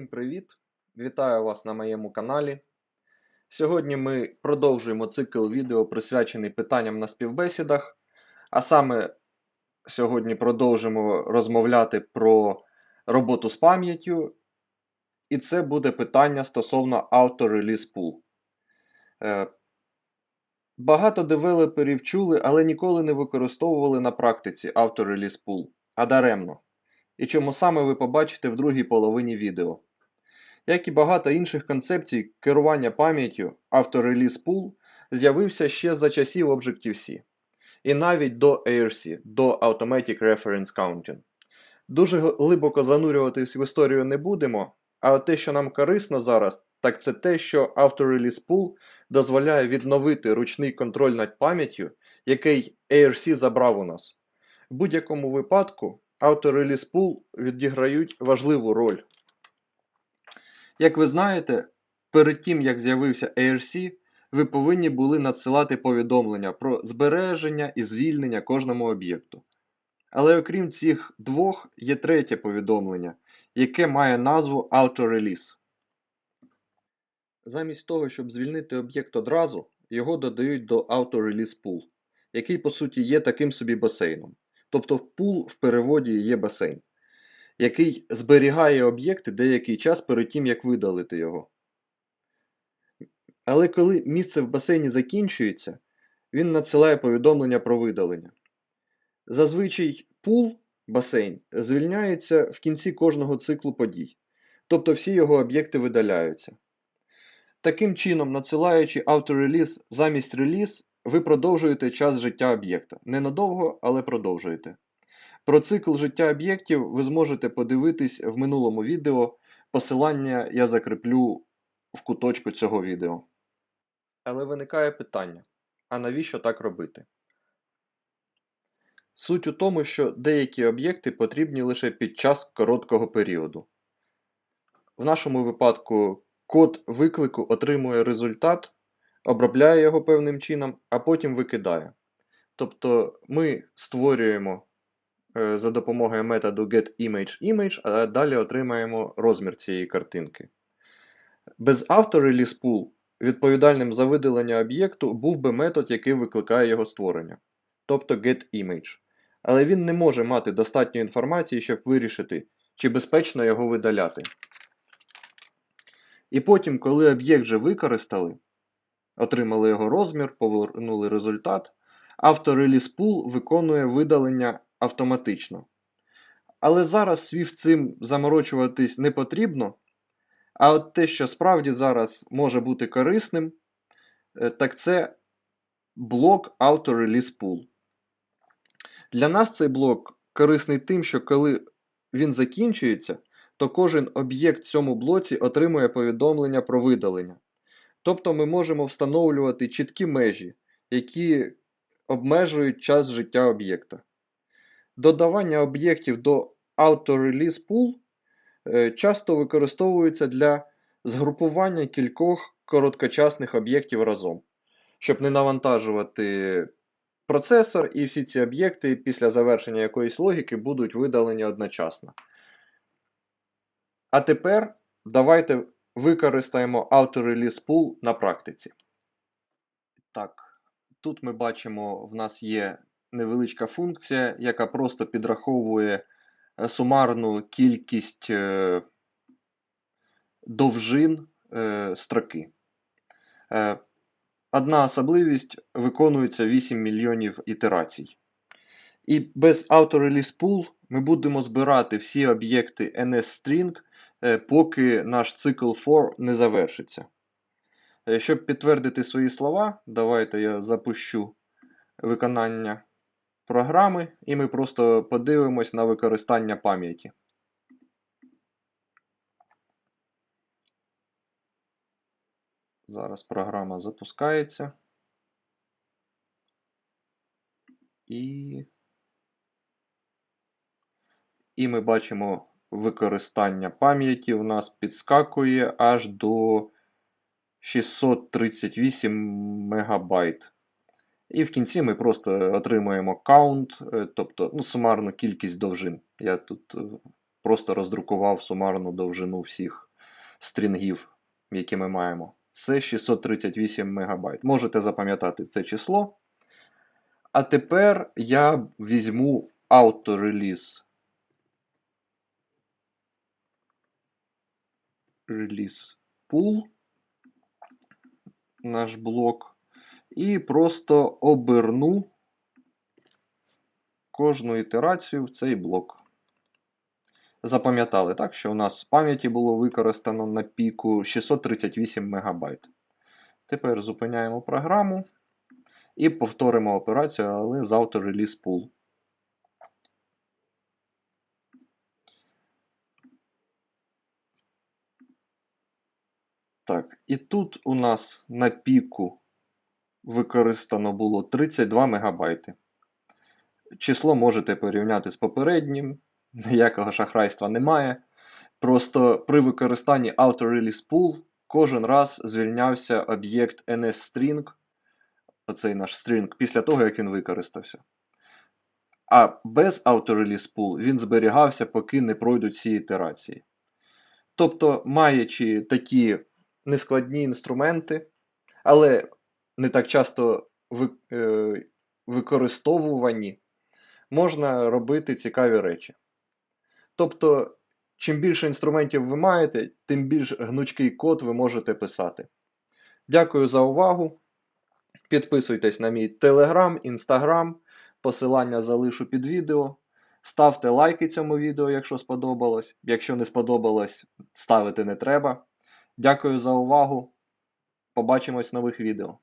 Всім привіт! Вітаю вас на моєму каналі. Сьогодні ми продовжуємо цикл відео, присвячений питанням на співбесідах. А саме сьогодні продовжимо розмовляти про роботу з пам'яттю. І це буде питання стосовно Auto-Release Pool. Е, Багато девелоперів чули, але ніколи не використовували на практиці Auto-Release Pool, а даремно. І чому саме ви побачите в другій половині відео. Як і багато інших концепцій керування пам'яттю, Auto-Release Pool з'явився ще за часів Objective-C. І навіть до ARC, до Automatic Reference Counting. Дуже глибоко занурюватись в історію не будемо, а те, що нам корисно зараз, так це те, що Auto-Release Pool дозволяє відновити ручний контроль над пам'яттю, який ARC забрав у нас. В будь-якому випадку Auto-Release Pool відіграють важливу роль. Як ви знаєте, перед тим як з'явився ARC, ви повинні були надсилати повідомлення про збереження і звільнення кожному об'єкту. Але окрім цих двох, є третє повідомлення, яке має назву Auto-Release. Замість того, щоб звільнити об'єкт одразу, його додають до Auto-Release Pool, який по суті є таким собі басейном. Тобто пул в переводі є басейн, який зберігає об'єкти деякий час перед тим, як видалити його. Але коли місце в басейні закінчується, він надсилає повідомлення про видалення. Зазвичай пул, басейн, звільняється в кінці кожного циклу подій, тобто всі його об'єкти видаляються. Таким чином, надсилаючи auto-release замість реліз, ви продовжуєте час життя об'єкта. Ненадовго, але продовжуєте. Про цикл життя об'єктів ви зможете подивитись в минулому відео. Посилання я закріплю в куточку цього відео. Але виникає питання: а навіщо так робити? Суть у тому, що деякі об'єкти потрібні лише під час короткого періоду. В нашому випадку код виклику отримує результат, обробляє його певним чином, а потім викидає. Тобто ми створюємо за допомогою методу getImageImage, а далі отримаємо розмір цієї картинки. Без auto-release pool відповідальним за видалення об'єкту був би метод, який викликає його створення, тобто getImage. Але він не може мати достатньо інформації, щоб вирішити, чи безпечно його видаляти. І потім, коли об'єкт вже використали, отримали його розмір, повернули результат, Auto-Release Pool виконує видалення автоматично. Але зараз Swift цим заморочуватись не потрібно. А от те, що справді зараз може бути корисним, е, так це блок Auto-Release Pool. Для нас цей блок корисний тим, що коли він закінчується, то кожен об'єкт в цьому блоці отримує повідомлення про видалення. Тобто ми можемо встановлювати чіткі межі, які обмежують час життя об'єкта. Додавання об'єктів до Auto-Release Pool е, часто використовується для згрупування кількох короткочасних об'єктів разом, щоб не навантажувати процесор, і всі ці об'єкти після завершення якоїсь логіки будуть видалені одночасно. А тепер давайте використаємо Auto-Release Pool на практиці. Так, тут ми бачимо, в нас є невеличка функція, яка просто підраховує е, сумарну кількість е, довжин е, строки. Одна особливість виконується 8 мільйонів ітерацій. І без Auto-Release Pool ми будемо збирати всі об'єкти NSString, поки наш цикл for не завершиться. Щоб підтвердити свої слова, давайте я запущу виконання програми, і ми просто подивимось на використання пам'яті. Зараз програма запускається. І і ми бачимо використання пам'яті у нас підскакує аж до 638 МБ. І в кінці ми просто отримуємо count, е, тобто ну, сумарну кількість довжин. Я тут е, просто роздрукував сумарну довжину всіх стрінгів, які ми маємо. Це 638 МБ. Можете запам'ятати це число. А тепер я візьму auto-release. Release pool. Наш блок. І просто оберну кожну ітерацію в цей блок. Запам'ятали, так, що у нас в пам'яті було використано на піку 638 МБ. Тепер зупиняємо програму і повторимо операцію, але з auto-release pool. Так, і тут у нас на піку використано було 32 МБ. Число можете порівняти з попереднім, ніякого шахрайства немає. Просто при використанні auto-release pool кожен раз звільнявся об'єкт NSString, оцей наш string, після того, як він використався. А без auto-release pool він зберігався, поки не пройдуть всі ітерації. Тобто, маючи такі нескладні інструменти, але не так часто е, використовувані, можна робити цікаві речі. Тобто, чим більше інструментів ви маєте, тим більш гнучкий код ви можете писати. Дякую за увагу. Підписуйтесь на мій Telegram, Instagram, посилання залишу під відео. Ставте лайки цьому відео, якщо сподобалось. Якщо не сподобалось, ставити не треба. Дякую за увагу. Побачимось в нових відео.